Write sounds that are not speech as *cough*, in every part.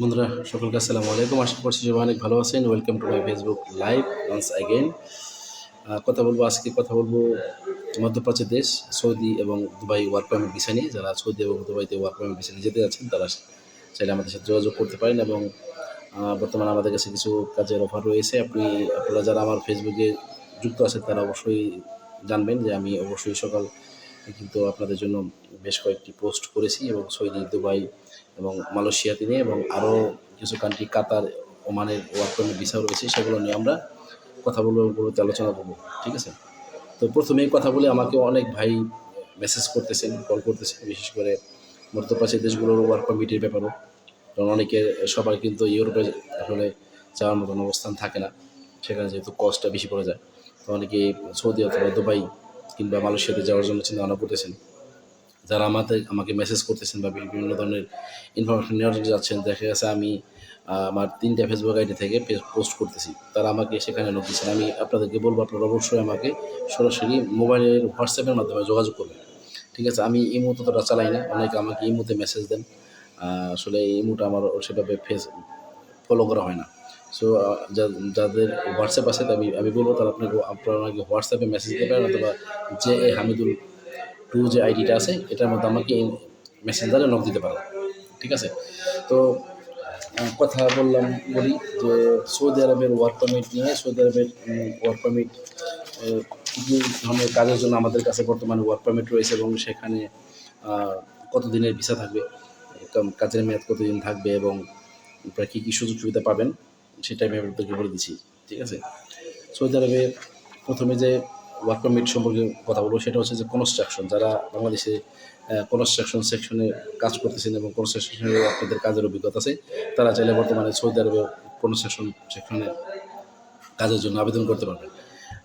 বন্ধুরা, সকলকে আসসালামু আলাইকুম। আশা করছি সবাই অনেক ভালো আছেন। Welcome to my Facebook live once again কথা বলব, আজকে কথা বলব মধ্যপ্রাচ্যের দেশ, সৌদি এবং দুবাই ওয়ার্ক পারমিট ভিসা নিয়ে। যারা সৌদি এবং দুবাইতে ওয়ার্ক পারমিট ভিসা যেতে যাচ্ছেন, তারা চাইলে আমাদের সাথে যোগাযোগ করতে পারেন এবং বর্তমানে আমাদের কাছে কিছু কাজের অফার রয়েছে। আপনি, আপনারা যারা আমার ফেসবুকে যুক্ত আছেন, তারা অবশ্যই জানবেন যে আমি অবশ্যই সকাল কিন্তু আপনাদের জন্য বেশ কয়েকটি পোস্ট করেছি এবং সৌদি, দুবাই এবং মালয়েশিয়াতে নিয়ে এবং আরও কিছু কান্ট্রি কাতার, ওমানের ওয়ার্ক পারমিট ভিসা রয়েছে, সেগুলো নিয়ে আমরা কথা বলব আলোচনা করব, ঠিক আছে? তো প্রথমেই কথা বলে আমাকে অনেক ভাই মেসেজ করতেছেন কল করতেছেন, বিশেষ করে মধ্যপ্রাচ্যের দেশগুলোর ওয়ার্ক পারমিটের ব্যাপারও। কারণ অনেকের সবার কিন্তু ইউরোপে আসলে যাওয়ার মতন অবস্থান থাকে না, সেখানে যেহেতু কস্টটা বেশি পড়ে যায়। তো অনেকে সৌদি অথবা দুবাই কিংবা মালয়েশিয়াতে যাওয়ার জন্য চিন্তা ভাবনা করতেছেন। যারা আমাদের আমাকে মেসেজ করতেছেন বা বিভিন্ন ধরনের ইনফরমেশন নেওয়ার জন্য যাচ্ছেন, দেখা গেছে আমি আমার তিনটা ফেসবুক আইডি থেকে পোস্ট করতেছি। তারা আমাকে সেখানে নোট দিচ্ছেন। আমি আপনাদেরকে বলব, আপনারা অবশ্যই আমাকে সরাসরি মোবাইলের হোয়াটসঅ্যাপের মাধ্যমে যোগাযোগ করবেন। ঠিক আছে, আমি ইমো ততটা চালাই না। অনেকে আমাকে এই মুহূর্তে মেসেজ দেন। আসলে এই মুহূর্তে আমার সেভাবে ফেস ফলো করা হয় না। সো যাদের হোয়াটসঅ্যাপ আছে আমি আমি বলব, তারা আপনাকে, আপনারা আমাকে হোয়াটসঅ্যাপে মেসেজ দেবেন অথবা যে এ হামিদুল টু যে আইডিটা আছে, এটার মধ্যে আমাকে মেসেঞ্জারে নক দিতে পারেন ঠিক আছে? তো কথা বললাম, বলি যে সৌদি আরবের ওয়ার্ক পারমিট নিয়ে, সৌদি আরবের ওয়ার্ক পারমিট কী ধরনের কাজের জন্য আমাদের কাছে বর্তমানে ওয়ার্ক পারমিট রয়েছে এবং সেখানে কতদিনের ভিসা থাকবে কাজের মেয়াদ কতদিন থাকবে এবং আপনারা কী কী সুযোগ সুবিধা পাবেন সেটা আমি আপনাদেরকে বলে দিচ্ছি। ঠিক আছে? সৌদি আরবে প্রথমে যে ওয়ার্ক পারমিট সম্পর্কে কথা বলব, সেটা হচ্ছে যে কনস্ট্রাকশন যারা বাংলাদেশে কনস্ট্রাকশন সেকশনে কাজ করতেছেন এবং কনস্ট্রাকশনে আপনাদের কাজের অভিজ্ঞতা আছে, তারা চাইলে বর্তমানে সৌদি আরবে কনস্ট্রাকশন সেকশনে কাজের জন্য আবেদন করতে পারবেন।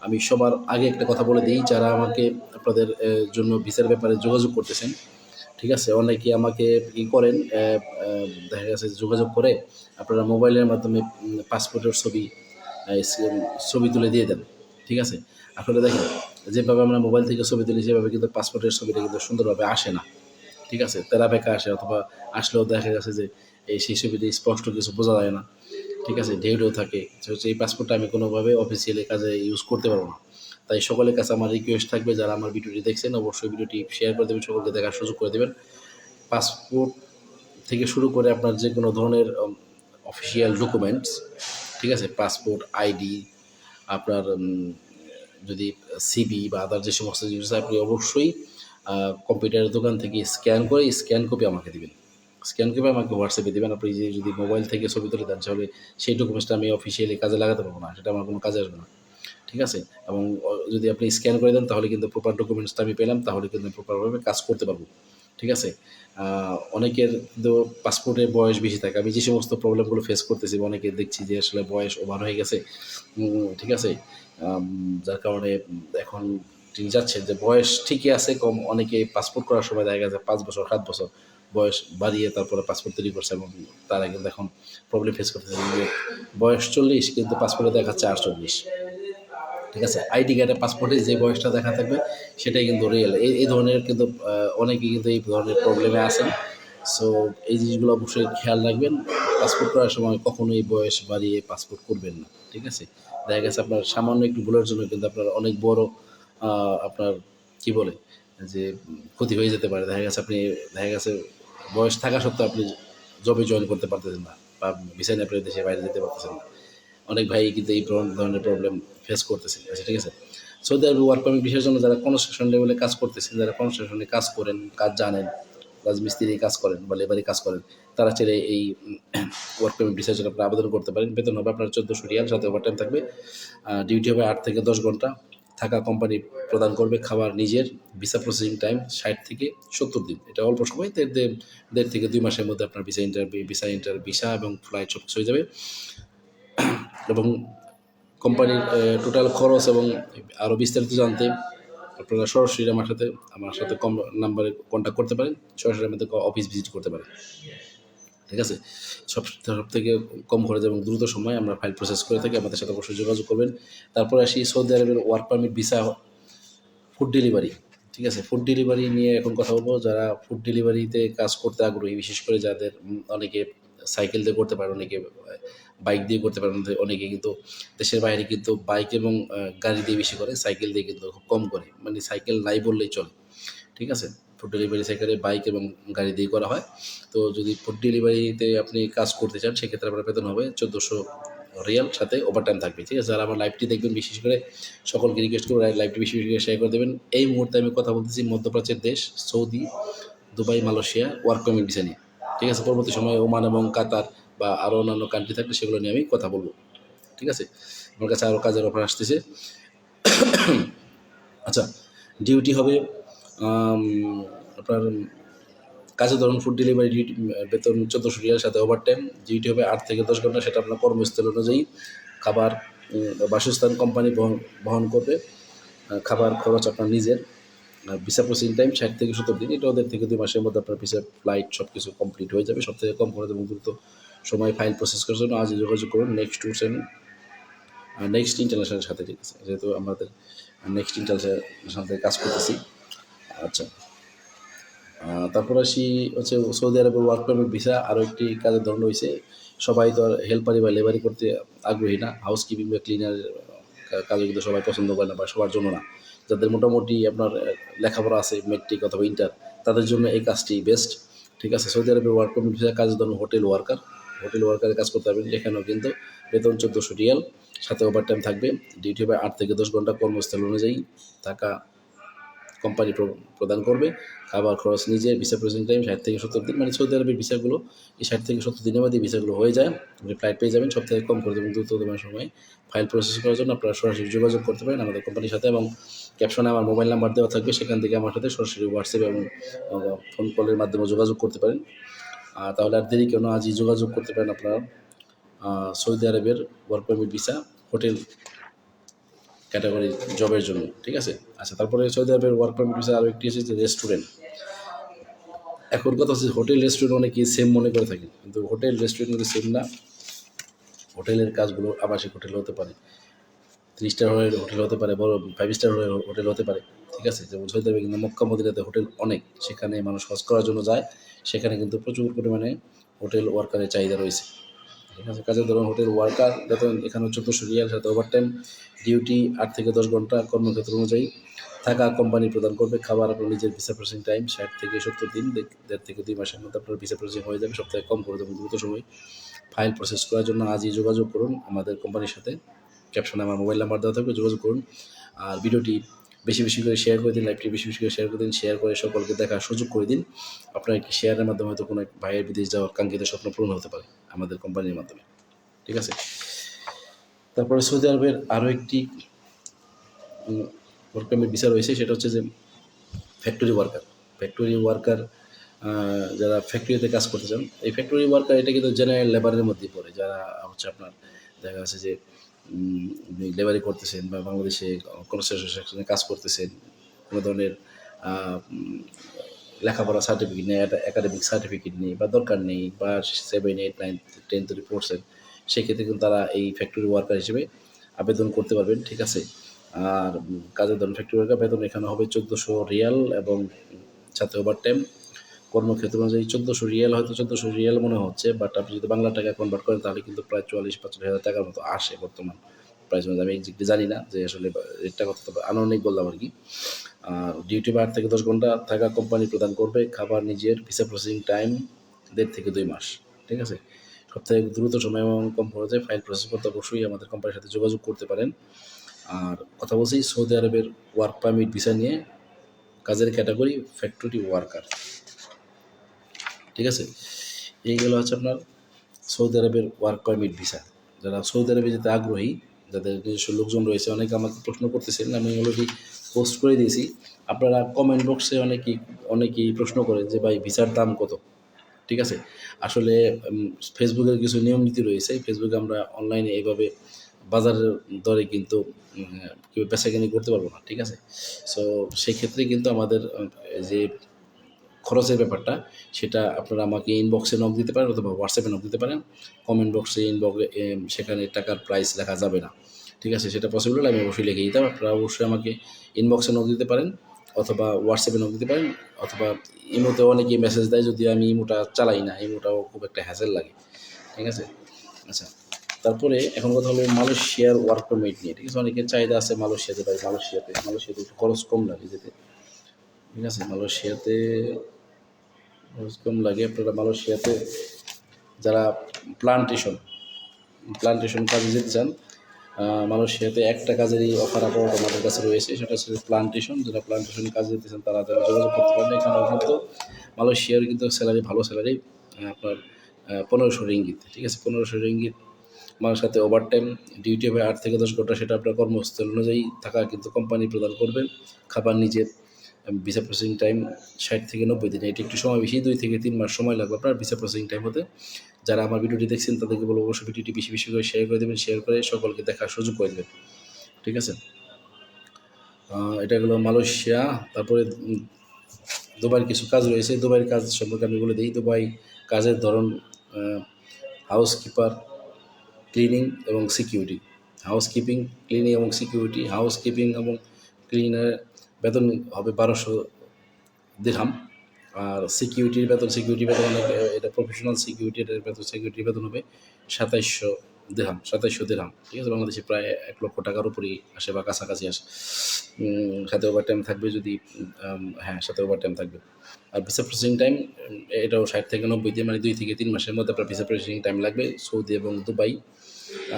আমি সবার আগে একটা কথা বলে দিই, যারা আমাকে আপনাদের জন্য ভিসার ব্যাপারে যোগাযোগ করতেছেন, ঠিক আছে? অনেকে আমাকে ই করেন দেখা গেছে যোগাযোগ করে আপনারা মোবাইলের মাধ্যমে পাসপোর্টের ছবি ছবি তুলে দিয়ে দেন, ঠিক আছে? আপনারা দেখেন, যেভাবে আমরা মোবাইল থেকে ছবি তুলি, সেভাবে কিন্তু পাসপোর্টের ছবিটা কিন্তু সুন্দরভাবে আসে না। ঠিক আছে? তেরা বেকা আসে অথবা আসলেও দেখা গেছে যে এই সেই ছবিতে স্পষ্ট কিছু বোঝা যায় না। ঠিক আছে? ঢেউ ঢেউ থাকে। হচ্ছে এই পাসপোর্টটা আমি কোনোভাবে অফিসিয়ালি কাজে ইউজ করতে পারব না। তাই সকলের কাছে আমার রিকোয়েস্ট থাকবে, যারা আমার ভিডিওটি দেখছেন, অবশ্যই ভিডিওটি শেয়ার করে দেবেন, সকলকে দেখার সুযোগ করে দেবেন। পাসপোর্ট থেকে শুরু করে আপনার যে কোনো ধরনের অফিসিয়াল ডকুমেন্টস ঠিক আছে? পাসপোর্ট আইডি আপনার যদি সিবি বা আদার যে সমস্ত জিনিস আপনি অবশ্যই কম্পিউটারের দোকান থেকে স্ক্যান করে স্ক্যান কপি আমাকে দেবেন। স্ক্যান কপি আমাকে হোয়াটসঅ্যাপে দেবেন। আপনি যে যদি মোবাইল থেকে ছবি তুলে দেন, তাহলে সেই ডকুমেন্টসটা আমি অফিসিয়ালি কাজে লাগাতে পারব না, সেটা আমার কোনো কাজে আসবে না। ঠিক আছে? এবং যদি আপনি স্ক্যান করে দেন, তাহলে কিন্তু প্রপার ডকুমেন্টসটা আমি পেলাম, তাহলে কিন্তু প্রপারভাবে কাজ করতে পারব। ঠিক আছে? অনেকের তো পাসপোর্টের বয়স বেশি থাকে। আমি যে সমস্ত প্রবলেমগুলো ফেস করতেছি, অনেকে দেখছি যে আসলে বয়স ওভার হয়ে গেছে। ঠিক আছে? যার কারণে এখন তিনি যাচ্ছেন যে বয়স ঠিকই আছে, কম অনেকে পাসপোর্ট করার সময় দেখা গেছে পাঁচ বছর, সাত বছর বয়স বাড়িয়ে তারপরে পাসপোর্ট তৈরি করছে এবং তারা কিন্তু এখন প্রবলেম ফেস করতেছে। বয়স চল্লিশ, কিন্তু পাসপোর্টে দেখাচ্ছে আটচল্লিশ। ঠিক আছে? আইডি কার্ডে পাসপোর্টে যে বয়সটা দেখা থাকবে, সেটাই কিন্তু রিয়েল এই ধরনের কিন্তু অনেকেই কিন্তু এই ধরনের প্রবলেমে আছেন। সো এই জিনিসগুলো অবশ্যই খেয়াল রাখবেন। পাসপোর্ট করার সময় কখনোই বয়স বাড়িয়ে পাসপোর্ট করবেন না, ঠিক আছে? দেখা গেছে আপনার সামান্য একটু ভুলের জন্য কিন্তু আপনার অনেক বড় আপনার কি বলে, যে ক্ষতি হয়ে যেতে পারে। দেখা গেছে আপনি, দেখা গেছে বয়স থাকা সত্ত্বেও আপনি জবে জয়েন করতে পারতেছেন না বা ভিসা নিয়ে আপনি দেশের বাইরে যেতে পারতেছেন না। অনেক ভাই কিন্তু এই ধরনের প্রবলেম ফেস করতেছে, ঠিক আছে? সৌদি আরবে ওয়ার্ক পারমিট বিষয়ের জন্য যারা কনস্ট্রাকশন লেভেলে কাজ করতেছেন, যারা কনস্ট্রাকশনে কাজ করেন, কাজ জানেন রাজমিস্ত্রি কাজ করেন বা লেবারি কাজ করেন, তারা চাইলে এই *clears throat* ওয়ার্ক পারমিট বিষয়ের জন্য আপনারা আবেদন করতে পারেন। বেতন হবে আপনার চোদ্দোশো রিয়াল, সাথে ওভারটাইম থাকবে। ডিউটি হবে আট থেকে দশ ঘণ্টা। থাকা কোম্পানি প্রদান করবে খাবার নিজের ভিসা প্রসেসিং টাইম ষাট থেকে সত্তর দিন। এটা অল্প সময়, দেড় থেকে দুই মাসের মধ্যে আপনার visa interview visa inter visa এবং ফ্লাইট সব কিছু হয়ে যাবে। *clears throat* এবং কোম্পানির টোটাল খরচ এবং আরও বিস্তারিত জানতে আপনারা সরাসরি আমার সাথে আমার সাথে কম নাম্বারে কন্ট্যাক্ট করতে পারেন, সরাসরি আমাদের অফিস ভিজিট করতে পারেন। ঠিক আছে? সব সব থেকে কম খরচ এবং দ্রুত সময় আমরা ফাইল প্রসেস করে থাকি, আমাদের সাথে অবশ্যই যোগাযোগ করবেন। তারপরে আসি সৌদি আরবের work permit visa food delivery ঠিক আছে? ফুড ডেলিভারি নিয়ে এখন কথা বলব। যারা ফুড ডেলিভারিতে কাজ করতে আগ্রহী, বিশেষ করে যাদের অনেকে সাইকেল দিয়ে করতে পারেন, অনেকে বাইক দিয়ে করতে পারেন, অনেকে কিন্তু দেশের বাইরে কিন্তু বাইক এবং গাড়ি দিয়ে বেশি করে সাইকেল দিয়ে কিন্তু খুব কম করে। মানে সাইকেল নাই বললেই চলে, ঠিক আছে? ফুড ডেলিভারি সাইকেলে বাইক এবং গাড়ি দিয়ে করা হয়। তো যদি ফুড ডেলিভারিতে আপনি কাজ করতে চান, সেক্ষেত্রে আপনার বেতন হবে চোদ্দোশো রিয়াল, সাথে ওভার টাইম থাকবে, ঠিক আছে? যারা আমার লাইভটি দেখবেন, বিশেষ করে সকলকে রিকোয়েস্ট করব লাইভটি বেশি বেশি শেয়ার করে দেবেন। এই মুহূর্তে আমি কথা বলতেছি মধ্যপ্রাচ্যের দেশ, Saudi, Dubai, Malaysia work visa নিয়ে। ঠিক আছে? পরবর্তী সময়ে ওমান এবং কাতার বা আরও অন্যান্য কান্ট্রি থাকলে সেগুলো নিয়ে আমি কথা বলব। ঠিক আছে? আমার কাছে আরও কাজের অফার আসতেছে। আচ্ছা ডিউটি হবে আপনার কাজে ধরুন ফুড ডেলিভারি ডিউটি বেতন চোদ্দোশো রিয়ার সাথে ওভার টাইম ডিউটি হবে আট থেকে দশ ঘণ্টা, সেটা আপনার কর্মস্থল অনুযায়ী খাবার বাসস্থান কোম্পানি বহন বহন করবে। খাবার খরচ আপনার নিজের। ভিসা প্রসেসিং টাইম ষাট থেকে সত্তর দিন। এটা ওদের থেকে দুই মাসের মধ্যে আপনার ভিসা ফ্লাইট সব কিছু কমপ্লিট হয়ে যাবে। সব থেকে কম খরচ এবং দ্রুত সময় ফাইল প্রসেস করার জন্য আজই যোগাযোগ করুন। নেক্সট টু সেন নেক্সট ইন্টারন্যাশনালের সাথে, ঠিক আছে? যেহেতু আমাদের নেক্সট ইন্টারন্যাশনাল সাথে কাজ করতেছি। আচ্ছা। তারপর আসি হচ্ছে সৌদি আরবের ওয়ার্ক পারমিট ভিসা আরও একটি কাজের ধরন রয়েছে। সবাই তো আর হেল্পারি বা লেবারি করতে আগ্রহী না। হাউস কিপিং বা ক্লিনার কিন্তু সবাই পছন্দ করে না বা সবার জন্য না। যাদের মোটামুটি আপনার লেখাপড়া আছে মেট্রিক অথবা ইন্টার তাদের জন্য এই কাজটি বেস্ট ঠিক আছে? সৌদি আরবের ওয়ার্ক পারমিট ভিসা কাজের ধরুন হোটেল ওয়ার্কার হোটেল ওয়ার্কারের কাজ করতে পারবেন এখানেও কিন্তু বেতন চোদ্দোশো রিয়াল, সাথে ওভার টাইম থাকবে ডিউটি হবে আট থেকে দশ ঘণ্টা, কর্মস্থল অনুযায়ী টাকা কোম্পানি প্রদান করবে, খাবার খরচ নিজে ভিসা প্রসেসিং টাইম ষাট থেকে সত্তর দিন মানে সৌদি আরবের ভিসাগুলো, এই ষাট থেকে সত্তর দিনের মধ্যে ভিসাগুলো হয়ে যায়, আপনি ফ্লাইট পেয়ে যাবেন, সব থেকে কম করে দেবেন দ্রুততম সময়ে ফাইল প্রসেস করার জন্য আপনারা সরাসরি যোগাযোগ করতে পারেন আমাদের কোম্পানির সাথে এবং ক্যাপশনে আমার মোবাইল নাম্বার দেওয়া থাকবে, সেখান থেকে আমার সাথে সরাসরি হোয়াটসঅ্যাপ এবং ফোন কলের মাধ্যমে যোগাযোগ করতে পারেন। আর তাহলে আর দেরি কেন, আজই যোগাযোগ করতে পারেন আপনারা সৌদি আরবের work permit visa hotel category জবের জন্য, ঠিক আছে? আচ্ছা তারপরে সৌদি আরবের ওয়ার্ক পারমিট ভিসা আরও একটি হচ্ছে রেস্টুরেন্ট এখন কথা হচ্ছে হোটেল রেস্টুরেন্ট অনেকেই সেম মনে করে থাকেন, কিন্তু হোটেল রেস্টুরেন্ট কিন্তু সেম না। হোটেলের কাজগুলো আবাসিক হোটেল হতে পারে। থ্রি স্টার হোটেল হতে পারে, বড় ফাইভ স্টার হোটেল হতে পারে, ঠিক আছে? যেমন সৌদি আরবে কিন্তু মক্কা মদিনাতে হোটেল অনেক, সেখানে মানুষ হজ করার জন্য যায়, সেখানে কিন্তু প্রচুর পরিমাণে হোটেল ওয়ার্কারের চাহিদা রয়েছে, ঠিক আছে? কাজে ধরুন, হোটেল ওয়ার্কার বেতন এখানে চোদ্দোশো রিয়াল, সাথে ওভার টাইম ডিউটি আট থেকে দশ ঘণ্টা কর্মক্ষেত্র অনুযায়ী থাকা কোম্পানি প্রদান করবে, খাবার আপনার নিজের ভিসা প্রসেসিং টাইম ষাট থেকে সত্তর দিন দেড় থেকে দুই মাসের মধ্যে আপনার ভিসা প্রসেসিং হয়ে যাবে, সপ্তাহে কম করে দেবেন দ্রুত সময়। ফাইল প্রসেস করার জন্য আজই যোগাযোগ করুন আমাদের কোম্পানির সাথে। ক্যাপশনে আমার মোবাইল নাম্বার দেওয়া থাকবে, যোগাযোগ করুন। আর ভিডিওটি বেশি বেশি করে শেয়ার করে দিন লাইভটি বেশি বেশি করে শেয়ার করে দিন শেয়ার করে সকলকে দেখার সুযোগ করে দিন। আপনার একটি শেয়ারের মাধ্যমে হয়তো কোনো ভাইয়ের বিদেশ যাওয়ার কাঙ্ক্ষিত স্বপ্ন পূরণ হতে পারে আমাদের কোম্পানির মাধ্যমে। ঠিক আছে? তারপরে সৌদি আরবের আরও একটি ওয়ার্ক ভিসা রয়েছে, সেটা হচ্ছে যে ফ্যাক্টরি ওয়ার্কার ফ্যাক্টরি ওয়ার্কার যারা ফ্যাক্টরিতে কাজ করতে চান, এই ফ্যাক্টরি ওয়ার্কার এটা কিন্তু জেনারেল লেবারের মধ্যে পড়ে। যারা হচ্ছে আপনার দেখা যাচ্ছে যে লেবারি করতেছেন বা বাংলাদেশে কনস্ট্রাকশন কাজ করতেছেন, কোনো ধরনের লেখাপড়া সার্টিফিকেট নেই একাডেমিক সার্টিফিকেট নেই বা দরকার নেই বা সেভেন এইট নাইন টেন তৈরি পড়ছেন সেক্ষেত্রে কিন্তু তারা এই ফ্যাক্টরি ওয়ার্কার হিসেবে আবেদন করতে পারবেন, ঠিক আছে? আর কাজের ধরুন ফ্যাক্টরি ওয়ার্কার বেতন এখানে হবে চোদ্দোশো রিয়াল এবং সাথে ওভার টাইম কর্মক্ষেত্র অনুযায়ী চোদ্দোশো রিয়াল, হয়তো চোদ্দোশো রিয়াল মনে হচ্ছে বাট আপনি যদি বাংলা টাকা কনভার্ট করেন, তাহলে কিন্তু প্রায় চুয়াল্লিশ পঁচাত্তর হাজার টাকার মতো আসে বর্তমান প্রাইস আমি এক্সাক্টলি জানি না যে আসলে রেটটা কত, তবে আনুমানিক বললাম আর কি। আর ডিউটি বা আট থেকে দশ ঘণ্টা থাকা কোম্পানি প্রদান করবে, খাবার নিজের ভিসা প্রসেসিং টাইম দেড় থেকে দুই মাস, ঠিক আছে? সব থেকে দ্রুত সময় এবং কম খরচে ফাইল প্রসেস করতে অবশ্যই আমাদের কোম্পানির সাথে যোগাযোগ করতে পারেন। আর কথা বলছি সৌদি আরবের ওয়ার্ক পারমিট ভিসা নিয়ে, কাজের ক্যাটাগরি ফ্যাক্টরি ওয়ার্কার ঠিক আছে? এইগুলো হচ্ছে আপনার সৌদি আরবের ওয়ার্ক পারমিট ভিসা যারা সৌদি আরবে যেতে আগ্রহী, যাদের নিজস্ব লোকজন রয়েছে, অনেকে আমাকে প্রশ্ন করতেছেন, আমি অলরেডি পোস্ট করে দিয়েছি। আপনারা কমেন্ট বক্সে অনেকেই অনেকেই প্রশ্ন করেন যে, ভাই ভিসার দাম কত? ঠিক আছে? আসলে ফেসবুকের কিছু নিয়ম নীতি রয়েছে। ফেসবুকে আমরা অনলাইনে এইভাবে বাজারের দরে কিন্তু কেউ বেচাকেনি করতে পারব না, ঠিক আছে? সো সেই ক্ষেত্রে কিন্তু আমাদের যে খরচের ব্যাপারটা, সেটা আপনারা আমাকে ইনবক্সে নক দিতে পারেন অথবা হোয়াটসঅ্যাপে নক দিতে পারেন। কমেন্ট বক্সে ইনবক্সে সেখানে টাকার প্রাইস লেখা যাবে না। ঠিক আছে? সেটা পসিবল হলে আমি অবশ্যই লিখে দিতাম। আপনারা অবশ্যই আমাকে ইনবক্সে নক দিতে পারেন অথবা হোয়াটসঅ্যাপে নক দিতে পারেন অথবা ইমোতে অনেকেই মেসেজ দেয়, যদি আমি ইমোটা চালাই না, ইমোটাও খুব একটা হ্যাসেল লাগে। ঠিক আছে? আচ্ছা তারপরে এখন কথা হলো মালয়েশিয়ার ওয়ার্ক পারমিট নিয়ে। ঠিক আছে? অনেকের চাহিদা আছে মালয়েশিয়াতে ভাই মালয়েশিয়াতে মালয়েশিয়াতে একটু খরচ কম লাগে যেতে। ঠিক আছে? মালয়েশিয়াতে খরচ কম লাগে, আপনারা মালয়েশিয়াতে যারা প্লান্টেশন প্লান্টেশন কাজে যেতে চান মালয়েশিয়াতে একটা কাজেরই অফার আপাতত আমাদের কাছে রয়েছে, সেটা হচ্ছে প্লান্টেশন যারা প্লান্টেশন কাজে যেতে চান, তারা তারা যোগাযোগ করতে পারেন। এখানে কিন্তু মালয়েশিয়ার কিন্তু স্যালারি ভালো স্যালারি আপনার পনেরোশো রিঙ্গিত, ঠিক আছে? পনেরোশো রিঙ্গিত। আমার সাথে ওভার টাইম ডিউটি হবে আট থেকে দশ ঘণ্টা, সেটা আপনার কর্মস্থল অনুযায়ী থাকা কিন্তু কোম্পানি প্রদান করবে। খাবার নিজের ভিসা প্রসেসিং টাইম ষাট থেকে নব্বই দিন, এটি একটু সময় বেশি, দুই থেকে তিন মাস সময় লাগবে আপনার ভিসা প্রসেসিং টাইম হতে। যারা আমার ভিডিওটি দেখছেন, তাদেরকে বলব অবশ্যই ভিডিওটি বেশি বেশি করে শেয়ার করে দেবেন শেয়ার করে সকলকে দেখার সুযোগ করে দেবেন। ঠিক আছে? এটা হলো মালয়েশিয়া, তারপরে দুবাইয়ের কিছু কাজ রয়েছে। দুবাইয়ের কাজ সম্পর্কে আমি বলে দিই, দুবাই কাজের ধরন হাউস কিপার ক্লিনিং এবং সিকিউরিটি হাউস কিপিং ক্লিনিং এবং সিকিউরিটি হাউস কিপিং এবং ক্লিনার বেতন হবে বারোশো দিরহাম। আর সিকিউরিটির বেতন সিকিউরিটি বেতন অনেক, এটা প্রফেশনাল সিকিউরিটির বেতন সিকিউরিটির বেতন হবে সাতাইশশো দিরহাম সাতাইশশো দিরহাম। ঠিক আছে, বাংলাদেশে প্রায় এক লক্ষ টাকার উপরেই আসে বা কাছাকাছি আসে। সাথে ওভার টাইম থাকবে যদি হ্যাঁ সাথে ওভার টাইম থাকবে। আর ভিসা প্রসেসিং টাইম এটাও ষাট থেকে নব্বই দিন মানে দুই থেকে তিন মাসের মধ্যে আপনার ভিসা প্রসেসিং টাইম লাগবে। সৌদি এবং দুবাই।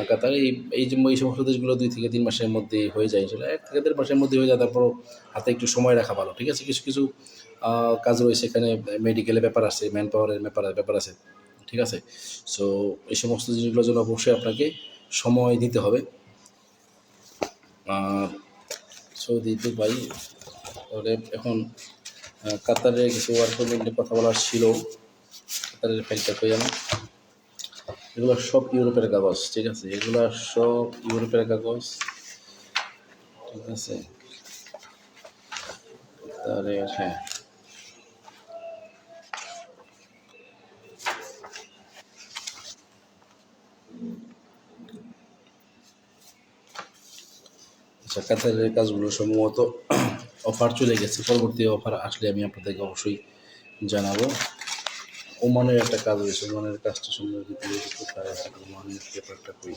কাতার এই এই যে এই সমস্ত দেশগুলো দুই থেকে তিন মাসের মধ্যে হয়ে যায় আসলে, এক থেকে দেড় মাসের মধ্যে হয়ে যায়, তারপরও হাতে একটু সময় রাখা ভালো, ঠিক আছে? কিছু কিছু কাজ রয়েছে এখানে মেডিকেলের ব্যাপার আছে ম্যান পাওয়ারের ব্যাপার ব্যাপার আছে, ঠিক আছে? সো এই সমস্ত জিনিসগুলোর জন্য অবশ্যই আপনাকে সময় দিতে হবে। আর সৌদি দুবাই তাহলে এখন কাতারের কিছু ওয়ার্ক কথা বলার ছিল, কাতারের ফাইলটা কই আমার এগুলো সব ইউরোপের কাগজ, ঠিক আছে? এগুলো সব ইউরোপের কাগজ, ঠিক আছে? তাহলে হ্যাঁ। আচ্ছা কাতারের কাজগুলো সম্ভবত অফার চলে গেছে। পরবর্তী অফার আসলে আমি আপনাদেরকে অবশ্যই জানাব। ওমানের একটা কাজ হয়েছে, ওমানের কাজটা সুন্দর যদি কোথায় আছে ওমানের পেপারটা কই?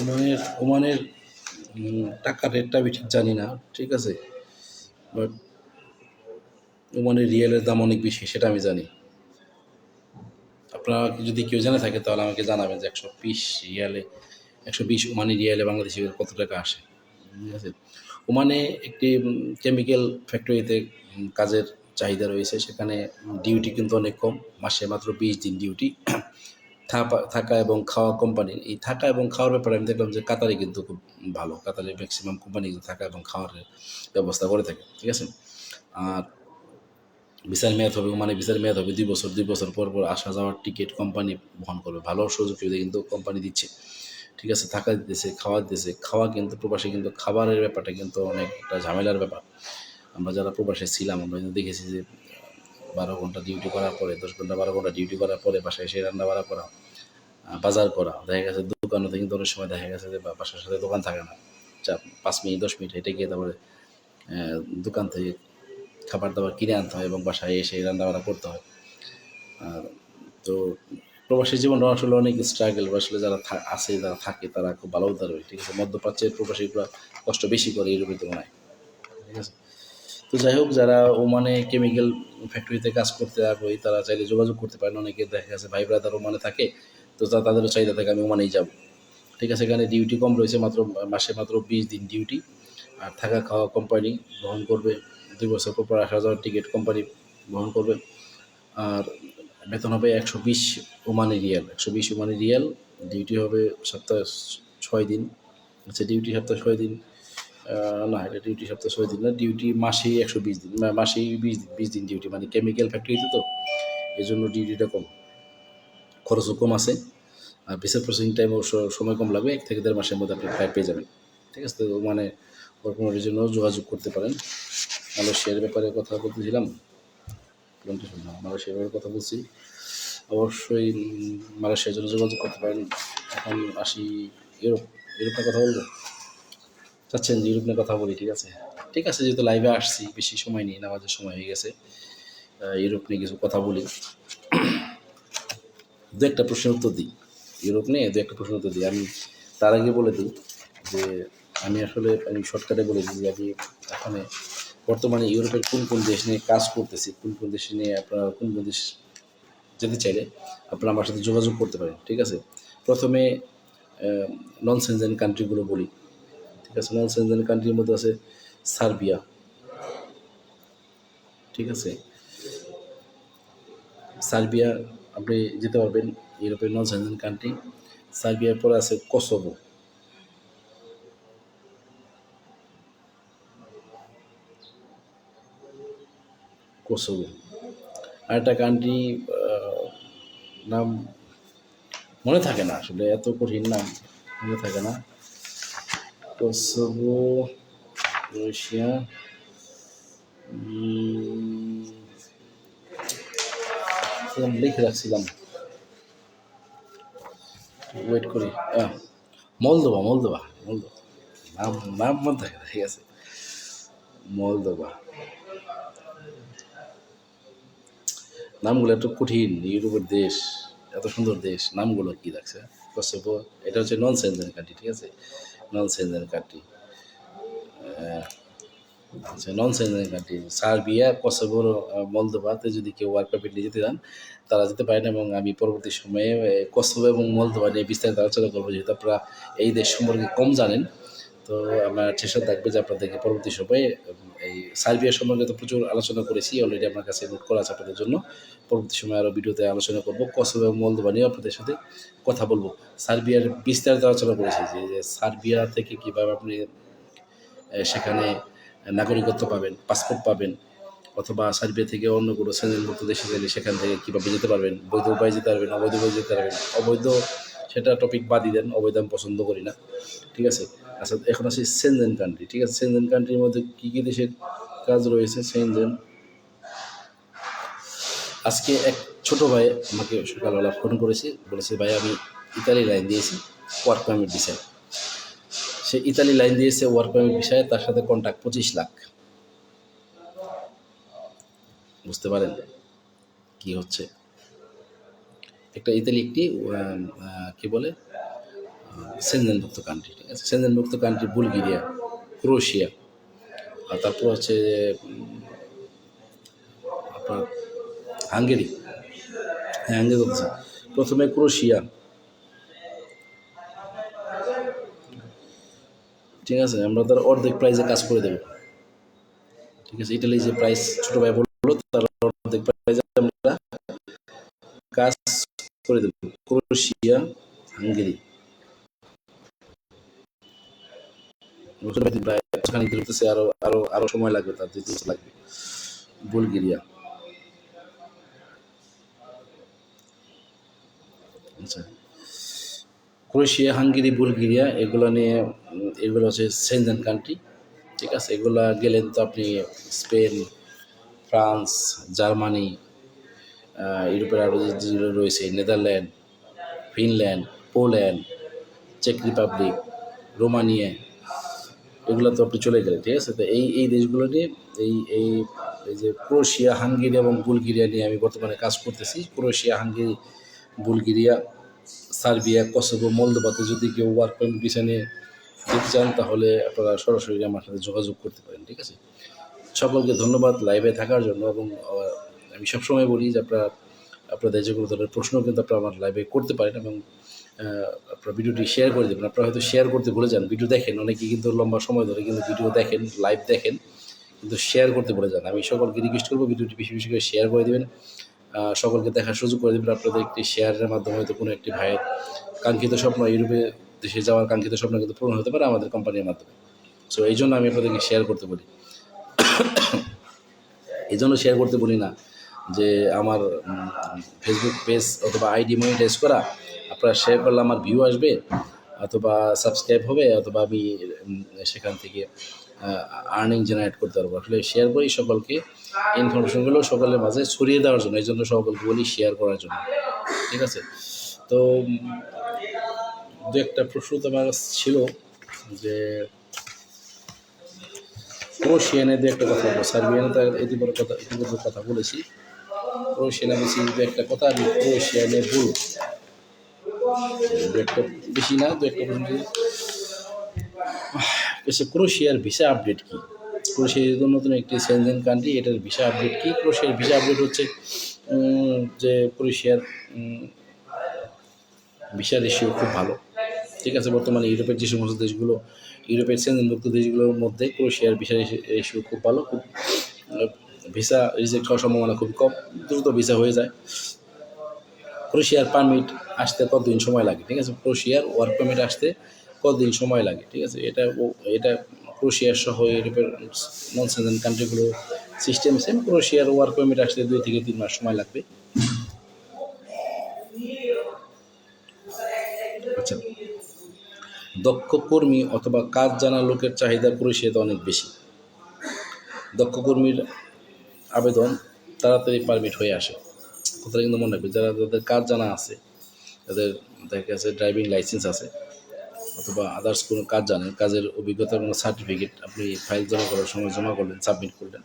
ওমানের ওমানের টাকার রেটটা আমি ঠিক জানি না, ঠিক আছে? বাট ওমানের রিয়েলের দাম অনেক বেশি, সেটা আমি জানি। আপনারা যদি কেউ জেনে থাকে, তাহলে আমাকে জানাবেন যে একশো বিশ রিয়ালে, একশো বিশ ওমানি রিয়ালে বাংলাদেশে কত টাকা আসে। ঠিক আছে? ওমানে একটি কেমিক্যাল ফ্যাক্টরিতে কাজের চাহিদা রয়েছে। সেখানে ডিউটি কিন্তু অনেক কম। মাসে মাত্র বিশ দিন ডিউটি থাকা- থাকা এবং খাওয়া কোম্পানির এই থাকা এবং খাওয়ার ব্যাপারে আমি দেখলাম যে কাতারে কিন্তু খুব ভালো। কাতারে ম্যাক্সিমাম কোম্পানি কিন্তু থাকা এবং খাওয়ার ব্যবস্থা করে থাকে। ঠিক আছে? আর ভিসার মেয়াদ হবে মানে ভিসার মেয়াদ হবে, দুই বছর দুই বছর পর পর আসা যাওয়ার টিকিট কোম্পানি বহন করবে। ভালো সুযোগ সুবিধা কিন্তু কোম্পানি দিচ্ছে। ঠিক আছে, থাকা দিতেছে, খাওয়া দিতেছে। খাওয়া কিন্তু, প্রবাসী কিন্তু খাবারের ব্যাপারটা কিন্তু অনেক একটা ঝামেলার ব্যাপার। আমরা যারা প্রবাসে ছিলাম, আমরা কিন্তু দেখেছি যে, বারো ঘণ্টা ডিউটি করার পরে, দশ ঘণ্টা, বারো ঘণ্টা ডিউটি করার পরে, বাসায় এসে রান্না বাড়া করা বাজার করা, দেখা গেছে দোকানতে কিন্তু অনেক সময় দেখা গেছে যে বাসার সাথে দোকান থাকে না। চার, পাঁচ মিনিট, দশ মিনিট হেঁটে গিয়ে তারপরে দোকান থেকে খাবার দাবার কিনে আনতে হয় এবং বাসায় এসে রান্না বান্না করতে হয়। আর তো প্রবাসী জীবন আসলে অনেক স্ট্রাগল আসলে যারা আছে, যারা থাকে, তারা খুব ভালো উদ্ধার হয়, ঠিক আছে? মধ্যপ্রাচ্যের প্রবাসীগুলো কষ্ট বেশি করে ইউরোপের তুলনায় ঠিক আছে? তো যাই হোক, যারা ওমানে কেমিক্যাল ফ্যাক্টরিতে কাজ করতে আগ্রহী, তারা চাইলে যোগাযোগ করতে পারেন। অনেকে দেখা গেছে ভাই ব্রাদার ওমানে থাকে, তো তা- তাদেরও চাহিদা থাকে, আমি ওমানেই যাব। ঠিক আছে, এখানে ডিউটি কম রয়েছে, মাত্র মাসে মাত্র বিশ দিন ডিউটি আর থাকা খাওয়া কোম্পানি বহন করবে। দুই বছর পর আসা যাওয়ার টিকিট কোম্পানি বহন করবে। আর বেতন হবে একশো বিশ ওমানি রিয়াল। একশো বিশ ওমানি রিয়াল ডিউটি হবে সপ্তাহে ছয় দিন। আচ্ছা ডিউটি সপ্তাহে ছয় দিন। না, এটা ডিউটি সপ্তাহে ছয় দিন না ডিউটি মাসেই একশো বিশ দিন। মাসেই বিশ দিন বিশ দিন ডিউটি মানে কেমিক্যাল ফ্যাক্টরিতে তো এই জন্য ডিউটিটা কম। খরচও কম আছে। আর ভিসা প্রসেসিং টাইম অবশ্য সময় কম লাগবে। এক থেকে দেড় মাসের মধ্যে আপনি ফ্লাইট পেয়ে যাবেন। ঠিক আছে? তো মানে ওরকমের জন্য যোগাযোগ করতে পারেন। মালয়েশিয়ার ব্যাপারে কথা বলতেছিলাম। মালয়েশিয়ার ব্যাপারে কথা বলছি। অবশ্যই মালয়েশিয়ার জন্য যোগাযোগ করতে পারেন। এখন আসি ইউরোপ ইউরোপ নিয়ে কথা বলব। চাচ্ছেন ইউরোপ নিয়ে কথা বলি, ঠিক আছে? ঠিক আছে, যেহেতু লাইভে আসছি, বেশি সময় নেই, নামাজের সময় হয়ে গেছে। ইউরোপ নিয়ে কিছু কথা বলি। দু একটা প্রশ্নের উত্তর দিই। ইউরোপ নিয়ে দু একটা প্রশ্নের উত্তর দিই। আমি তার আগে বলে দিই যে আমি আসলে আমি শর্টকাটে বলে দিই যে আমি এখানে বর্তমানে ইউরোপের কোন কোন দেশ নিয়ে কাজ করতেছি, কোন কোন দেশ নিয়ে আপনারা কোন কোন দেশ যেতে চাইলে আপনারা আমার সাথে যোগাযোগ করতে পারেন, ঠিক আছে? প্রথমে নন সেনজেন কান্ট্রিগুলো বলি, ঠিক আছে? নন সেনজেন কান্ট্রির মধ্যে আছে সার্বিয়া, ঠিক আছে? সার্বিয়া, আপনি যেতে পারবেন, ইউরোপের নন সেনজেন কান্ট্রি সার্বিয়ার পরে আছে কসোভো কোসোভো আর একটা কান্ট্রি নাম মনে থাকে না আসলে, এত কঠিন নাম মনে থাকে না। কোসোভো রাশিয়া লিখে রাখছিলাম। ওয়েট করি। মলদোবা মলদোবা মলদোবা নাম নাম মনে থাকে ঠিক আছে। মলদোবা নামগুলো একটু কঠিন, ইউরোপের দেশ, এত সুন্দর দেশ, নামগুলো কি রাখছে কসোভো এটা হচ্ছে নন সেনজেন কান্ট্রি ঠিক আছে? নন সেনজেন কান্ট্রি আচ্ছা নন সেনজেন কান্ট্রি সার্বিয়া কসোভোর মলদোবাতে যদি কেউ ওয়ার্ক পারমিট নিয়ে যেতে চান তারা যেতে পারেন এবং আমি পরবর্তী সময়ে কসোভো এবং মলদোবা নিয়ে বিস্তারিত আলোচনা করব, যেহেতু আপনারা এই দেশ সম্পর্কে কম জানেন। তো আমার চেষ্টা থাকবে যে আপনাদেরকে পরবর্তী সময়ে এই সার্বিয়া সম্পর্কে তো প্রচুর আলোচনা করেছি অলরেডি আপনার কাছে নোট করা আছে আপনাদের জন্য। পরবর্তী সময় আরও ভিডিওতে আলোচনা করব। কসোভো এবং মলদোবা নিয়েও আপনাদের সাথে কথা বলব। সার্বিয়ার বিস্তারিত আলোচনা করেছি যে যে সার্বিয়া থেকে কীভাবে আপনি সেখানে নাগরিকত্ব পাবেন পাসপোর্ট পাবেন, অথবা সার্বিয়া থেকে অন্য কোনো শ্রেণীভুক্ত দেশে গেলে সেখান থেকে কীভাবে যেতে পারবেন, বৈধ উপায়ে যেতে পারবেন, অবৈধ উপায়ে যেতে পারবেন, অবৈধ সেটা টপিক বাদই দেন, অবৈধ আমি পছন্দ করি না। ঠিক আছে? আচ্ছা এখন আছে সেনজেন কান্ট্রি ঠিক আছে? সেনজেন কান্ট্রির মধ্যে কী কী দেশের কাজ রয়েছে সেনজেন আজকে এক ছোট ভাই আমাকে সকালবেলা ফোন করেছে, বলেছে, ভাই, আমি ইতালি লাইন দিয়েছি ওয়ার্ক পারমিট বিষয় সে ইতালি লাইন দিয়েছে ওয়ার্ক পারমিট বিষয়ে তার সাথে কন্ট্যাক্ট পঁচিশ লাখ। বুঝতে পারেন কি হচ্ছে? একটা ইতালি একটি কি বলে? সেনজেনভুক্ত কান্ট্রি ঠিক আছে? সেনজেনভুক্ত কান্ট্রি বুলগেরিয়া, ক্রোয়েশিয়া, আর তারপর হচ্ছে আপনার হাঙ্গেরি। হ্যাঁ হাঙ্গেরি বলতেছে। প্রথমে ক্রোয়েশিয়া। ঠিক আছে? আমরা তার অর্ধেক প্রাইজে কাজ করে দেবো। ঠিক আছে? ইটালি যে প্রাইস ছোট ভাই বলল, তার অর্ধেক প্রাইজে আমরা কাজ করে দেবো। Croatia, Hungary. ভাই প্রায় ওখানে দিতেছে আরও আরও আরও সময় লাগবে তার দুই লাগবে। বুলগেরিয়া। আচ্ছা। ক্রোয়েশিয়া, হাঙ্গেরি, বুলগেরিয়া, এগুলো নিয়ে এগুলো হচ্ছে সেনজেন কান্ট্রি, ঠিক আছে? এগুলা গেলেন তো আপনি স্পেন, ফ্রান্স, জার্মানি ইউরোপের আরও যেগুলো রয়েছে, নেদারল্যান্ড, ফিনল্যান্ড, পোল্যান্ড, চেক রিপাবলিক, রোমানিয়া এগুলো তো আপনি চলে গেলেন, ঠিক আছে? তো এই এই দেশগুলো নিয়ে, এই এই এই যে ক্রোয়েশিয়া, হাঙ্গেরি এবং বুলগেরিয়া নিয়ে আমি বর্তমানে কাজ করতেছি। Croatia, Hungary, Bulgaria, Serbia, Kosovo মলদোবাতে যদি কেউ ওয়ার্ক পারমিট ভিসা নিয়ে যেতে চান, তাহলে আপনারা সরাসরি আমার সাথে যোগাযোগ করতে পারেন, ঠিক আছে? সকলকে ধন্যবাদ লাইভে থাকার জন্য এবং আমি সবসময় বলি যে আপনারা, আপনাদের যে কোনো ধরনের প্রশ্ন কিন্তু আপনারা আমার লাইভে করতে পারেন এবং আপনারা ভিডিওটি শেয়ার করে দেবেন। আপনারা হয়তো শেয়ার করতে ভুলে যান ভিডিও দেখেন। অনেকে কিন্তু লম্বা সময় ধরে কিন্তু ভিডিও দেখেন লাইভ দেখেন, কিন্তু শেয়ার করতে ভুলে যান। আমি সকলকে রিকোয়েস্ট করব ভিডিওটি বেশি বেশি করে শেয়ার করে দেবেন। সকলকে দেখার সুযোগ করে দেবেন। আপনাদের একটি শেয়ারের মাধ্যমে হয়তো কোনো একটি ভাইয়ের কাঙ্ক্ষিত স্বপ্ন, ইউরোপে দেশে যাওয়ার কাঙ্ক্ষিত স্বপ্ন কিন্তু পূরণ হতে পারে আমাদের কোম্পানির মাধ্যমে। সো এই জন্য আমি আপনাদেরকে শেয়ার করতে বলি। এই জন্য শেয়ার করতে বলি না যে আমার ফেসবুক পেজ অথবা আইডি মনিটাইজ করা আপনারা শেয়ার করলে আমার ভিউ আসবে, অথবা সাবস্ক্রাইব হবে, অথবা আমি সেখান থেকে আর্নিং জেনারেট করতে পারব। আসলে শেয়ার করি সকলকে ইনফরমেশনগুলো সকলের মাঝে ছড়িয়ে দেওয়ার জন্য, এই জন্য সকলকে বলি শেয়ার করার জন্য। ঠিক আছে? তো, দু একটা প্রশ্ন তো আমার ছিল যে ক্রোশিয়ানে দু একটা কথা বলব। সার্বিয়ানে তো ইতিপূর্বে কথা ইতিপূর্বে কথা বলেছি। ক্রোশিয়ানে বেশি দু একটা কথা, আমি ক্রোশিয়ানে বলব। বেশি না, দু একটা প্রশ্ন ক্রোশিয়ার ভিসা আপডেট কি? ক্রোশিয়া যেহেতু নতুন একটি সেনজেন কান্ট্রি এটার ভিসা আপডেট কি? ক্রোশিয়ার ভিসা আপডেট হচ্ছে যে ক্রোশিয়ার ভিসা রেশিও খুব ভালো। ঠিক আছে, বর্তমানে ইউরোপের যে সমস্ত দেশগুলো, ইউরোপের সেনজেনভুক্ত দেশগুলোর মধ্যে ক্রোশিয়ার ভিসা রেশিও খুব ভালো, খুব ভিসা রিজেক্ট হওয়ার সম্ভাবনা খুব কম, দ্রুত ভিসা হয়ে যায়। ক্রোশিয়ার পারমিট আসতে কতদিন সময় লাগে, ঠিক আছে? ক্রোশিয়ার ওয়ার্ক পারমিট আসতে কতদিন সময় লাগে, ঠিক আছে? এটা এটা ক্রোশিয়ার সহ ইউরোপের নন সেনজেন কান্ট্রিগুলো সিস্টেম সেম ক্রোশিয়ার ওয়ার্ক পারমিট আসতে দুই থেকে তিন মাস সময় লাগবে। আচ্ছা। দক্ষ কর্মী অথবা কাজ জানা লোকের চাহিদা ক্রোশিয়াতে অনেক বেশি। দক্ষ কর্মীর আবেদন তাড়াতাড়ি পারমিট হয়ে আসে। কথাটা কিন্তু মনে রাখবে। যারা তাদের কাজ জানা আছে তাদের দেখা গেছে ড্রাইভিং লাইসেন্স আছে, অথবা আদার্স কোনো কাজ জানেন কাজের অভিজ্ঞতার কোনো সার্টিফিকেট আপনি ফাইল জমা করার সময় জমা করলেন সাবমিট করলেন,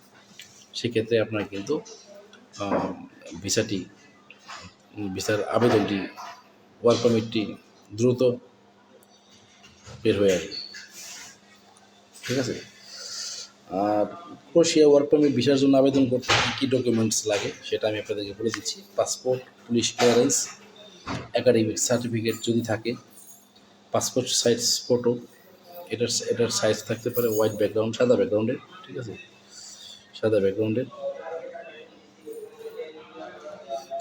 সেক্ষেত্রে আপনার কিন্তু ভিসাটি ভিসার আবেদনটি ওয়ার্ক পারমিটটি দ্রুত বের হয়ে আসবে। ঠিক আছে? ক্রোশিয়া ওয়ার্ক পারমিট ভিসার জন্য আবেদন করতে কী ডকুমেন্টস লাগে সেটা আমি আপনাদেরকে বলে দিচ্ছি। Passport police clearance academic certificate যদি থাকে পাসপোর্ট সাইজ ফটো এটার এটার সাইজ থাকতে পারে হোয়াইট ব্যাকগ্রাউন্ড সাদা ব্যাকগ্রাউন্ডের ঠিক আছে? সাদা ব্যাকগ্রাউন্ডের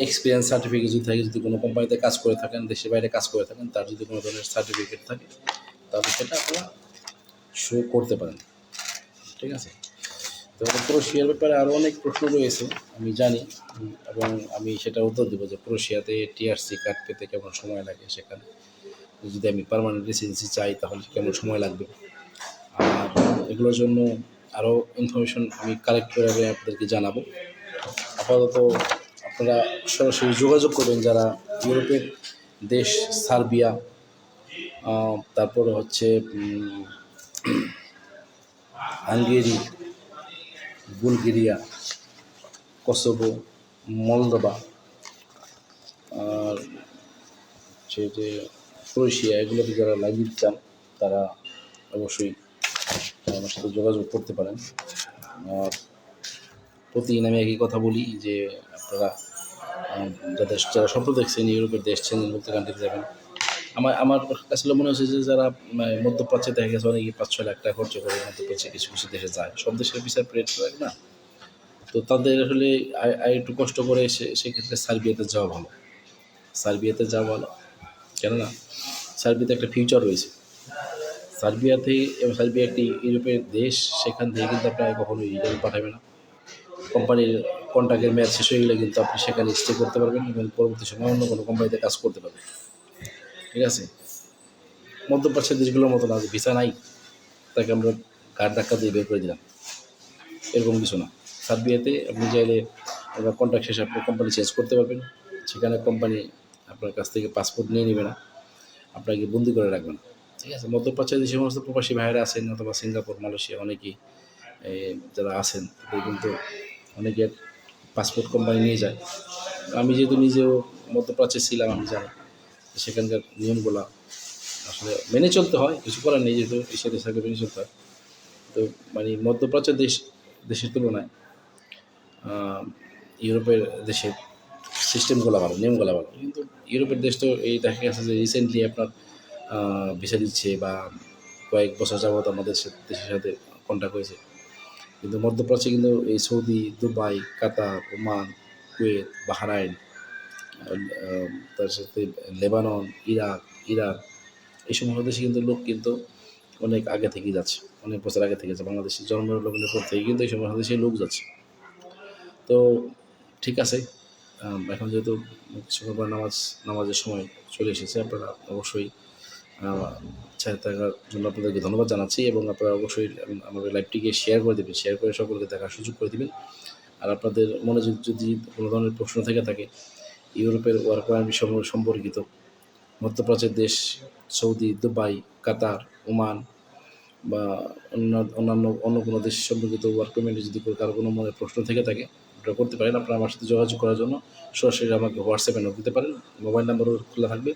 এক্সপিরিয়েন্স সার্টিফিকেট যদি থাকে, যদি কোনো কোম্পানিতে কাজ করে থাকেন, দেশের বাইরে কাজ করে থাকেন, তার যদি কোনো ধরনের সার্টিফিকেট থাকে, তাহলে সেটা আপনারা শো করতে পারেন। ঠিক আছে? তো ক্রোশিয়ার ব্যাপারে আরও অনেক প্রশ্ন রয়েছে, আমি জানি, এবং আমি সেটা উত্তর দেবো যে ক্রোশিয়াতে টিআরসি কার্ড পেতে কেমন সময় লাগে সেখানে। যদি আমি পারমানেন্ট রেসিডেন্সি চাই, তাহলে কেমন সময় লাগবে? আর এগুলোর জন্য আরও ইনফরমেশন আমি কালেক্ট করে আমি আপনাদেরকে জানাব। আপাতত আপনারা সরাসরি যোগাযোগ করবেন যারা ইউরোপের দেশ, সার্বিয়া তারপরে হচ্ছে হাঙ্গেরি, বুলগেরিয়া, কসোভো, মলদোভা, আর হচ্ছে যে ক্রোয়েশিয়া, এগুলোতে যারা লাগিয়ে চান, তারা অবশ্যই আমার সাথে যোগাযোগ করতে পারেন। আর প্রতিদিন আমি একই কথা বলি যে আপনারা যাদের, যারা স্বপ্ন দেখছেন, ইউরোপের দেশ চেঞ্জের মুক্ত কান্ট্রিতে যাবেন আমার আমার আসলে মনে হচ্ছে যে যারা মধ্যপ্রাচ্যে দেখা গেছে অনেকে পাঁচ, ছয় লাখ টাকা খরচ করে মধ্যপ্রাচ্যে কিছু কিছু দেশে যায়। সব দেশের বিচার প্রেট করে না? তো তাদের আসলে একটু কষ্ট করে সে, সেক্ষেত্রে সার্বিয়াতে যাওয়া ভালো। সার্বিয়াতে যাওয়া ভালো। কেননা সার্বিয়াতে একটা ফিউচার রয়েছে। সার্বিয়াতে, এবং সার্বিয়া একটি ইউরোপের দেশ, সেখান থেকে কিন্তু আপনার কখনোই রিটার্ন পাঠাবে না। কোম্পানির কন্ট্রাক্টের মেয়াদ শেষ হয়ে গেলে কিন্তু আপনি সেখানে স্টে করতে পারবেন এবং পরবর্তী সময় অন্য কোনো কোম্পানিতে কাজ করতে পারবেন। ঠিক আছে? মধ্যপ্রাচ্যের দেশগুলোর মতো না ভিসা নাই, তাকে আমরা কার ধাক্কা দিয়ে বের করে দিলাম। এরকম কিছু না। সার্বিয়াতে আপনি চাইলে আপনার কন্ট্রাক্ট শেষে আপনি কোম্পানি চেঞ্জ করতে পারবেন। সেখানে কোম্পানি আপনার কাছ থেকে পাসপোর্ট নিয়ে নেবে না। আপনাকে বন্দি করে রাখবে না ঠিক আছে? মধ্যপ্রাচ্যের যে সমস্ত প্রবাসী ভাইয়েরা আছেন অথবা সিঙ্গাপুর, মালয়েশিয়া অনেকেই যারা আছেন, তাদের কিন্তু অনেকের পাসপোর্ট কোম্পানি নিয়ে যায়। আমি যেহেতু নিজেও মধ্যপ্রাচ্যে ছিলাম, আমি জানি। সেখানকার নিয়মগুলো আসলে মেনে চলতে হয়, কিছু করার নেই যেহেতু এশিয়া দেশ আগে মেনে চলতে হয়। তো মানে মধ্যপ্রাচ্যের দেশ, দেশের তুলনায় ইউরোপের দেশের সিস্টেমগুলো ভালো, নিয়মগুলো ভালো। কিন্তু ইউরোপের দেশ তো এই দেখা গেছে যে রিসেন্টলি আপনার ভিসা দিচ্ছে বা কয়েক বছর যাবত আমাদের দেশের সাথে কন্ট্যাক্ট হয়েছে। কিন্তু মধ্যপ্রাচ্যে কিন্তু এই Saudi, Dubai, Qatar, Oman, Kuwait, Bahrain তার সাথে লেবানন, ইরাক, ইরান এই সমস্ত দেশে কিন্তু লোক কিন্তু অনেক আগে থেকেই যাচ্ছে, অনেক বছর আগে থেকে যাচ্ছে। বাংলাদেশে জন্মের লোকের পর থেকে কিন্তু এই সমস্ত দেশে লোক যাচ্ছে। তো ঠিক আছে এখন যেহেতু শুক্রবার নামাজ, নামাজের সময় চলে এসেছে, আপনারা অবশ্যই সাথে থাকার জন্য আপনাদেরকে ধন্যবাদ জানাচ্ছি এবং আপনারা অবশ্যই আমাদের লাইভটিকে শেয়ার করে দেবেন শেয়ার করে সকলকে দেখার সুযোগ করে দেবেন। আর আপনাদের মনে যদি কোনো ধরনের প্রশ্ন থেকে থাকে ইউরোপের ওয়ার্ক পারমিট সম্পর্কিত। মধ্যপ্রাচ্যের দেশ সৌদি, দুবাই, কাতার, ওমান বা অন্য, অন্যান্য, অন্য কোনো দেশ সম্পর্কিত ওয়ার্ক পারমিটে যদি কারও কোনো মনে প্রশ্ন থেকে থাকে, আপনারা করতে পারেন। আপনারা আমার সাথে যোগাযোগ করার জন্য সরাসরি আমাকে হোয়াটসঅ্যাপে নোট দিতে পারেন। মোবাইল নাম্বারও খোলা থাকবে।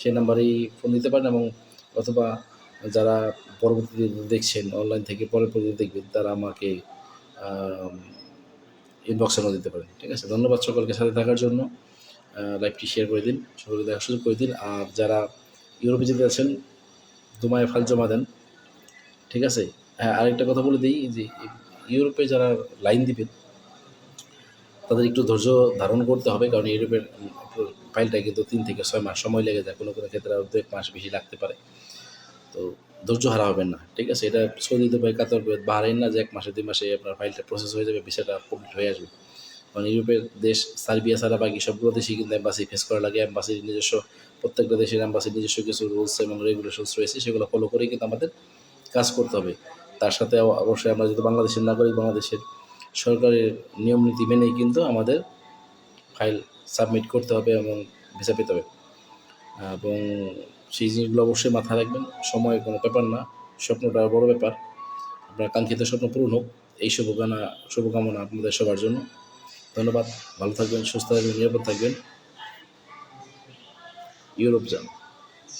সেই নাম্বারেই ফোন দিতে পারেন এবং অথবা যারা পরবর্তীতে দেখছেন অনলাইন থেকে পরে পরে দেখবেন, তারা আমাকে ইনবক্সে নোট দিতে পারেন। ঠিক আছে? ধন্যবাদ সকলকে সাথে থাকার জন্য। লাইভটি শেয়ার করে দিন, সকলকে দেখার সুযোগ করে দিন। আর যারা ইউরোপে যেতে আছেন, দুমায় ফাইল জমা দেন, ঠিক আছে? হ্যাঁ আরেকটা কথা বলে দিই যে, ইউরোপে যারা লাইন দিবেন, তাদের একটু ধৈর্য ধারণ করতে হবে, কারণ ইউরোপের ফাইলটা কিন্তু তিন থেকে ছয় মাস সময় লেগে যায়, কোনো কোনো ক্ষেত্রে আরও এক মাস বেশি লাগতে পারে। তো ধৈর্য হারা হবেন না, ঠিক আছে? এটা সৌদি দুবাই কাতার বাহারাইন না যে এক মাসে, দুই মাসে আপনার ফাইলটা প্রসেস হয়ে যাবে, ভিসাটা কমপ্লিট হয়ে আসবে। কারণ ইউরোপের দেশ, সার্বিয়া ছাড়া বাকি সবগুলো দেশেই কিন্তু অ্যাম্বাসি ফেস করা লাগে। অ্যাম্বাসির নিজস্ব, প্রত্যেকটা দেশের অ্যাম্বাসির নিজস্ব কিছু রুলস এবং রেগুলেশনস রয়েছে, সেগুলো ফলো করেই কিন্তু আমাদের কাজ করতে হবে। তার সাথে অবশ্যই আমরা যদি বাংলাদেশের নাগরিক, বাংলাদেশের সরকারের নিয়ম নীতি মেনেই কিন্তু আমাদের ফাইল সাবমিট করতে হবে এবং ভিসা পেতে হবে। এবং সেই জিনিসগুলো অবশ্যই মাথায় রাখবেন। সময় কোনো ব্যাপার না, স্বপ্নটা বড় ব্যাপার। আপনার কাঙ্ক্ষিত স্বপ্ন পূরণ হোক। এই শুভকামনা শুভকামনা আপনাদের সবার জন্য। ধন্যবাদ ভালো থাকবেন সুস্থ থাকবেন নিরাপদ থাকবেন। ইউরোপ যান।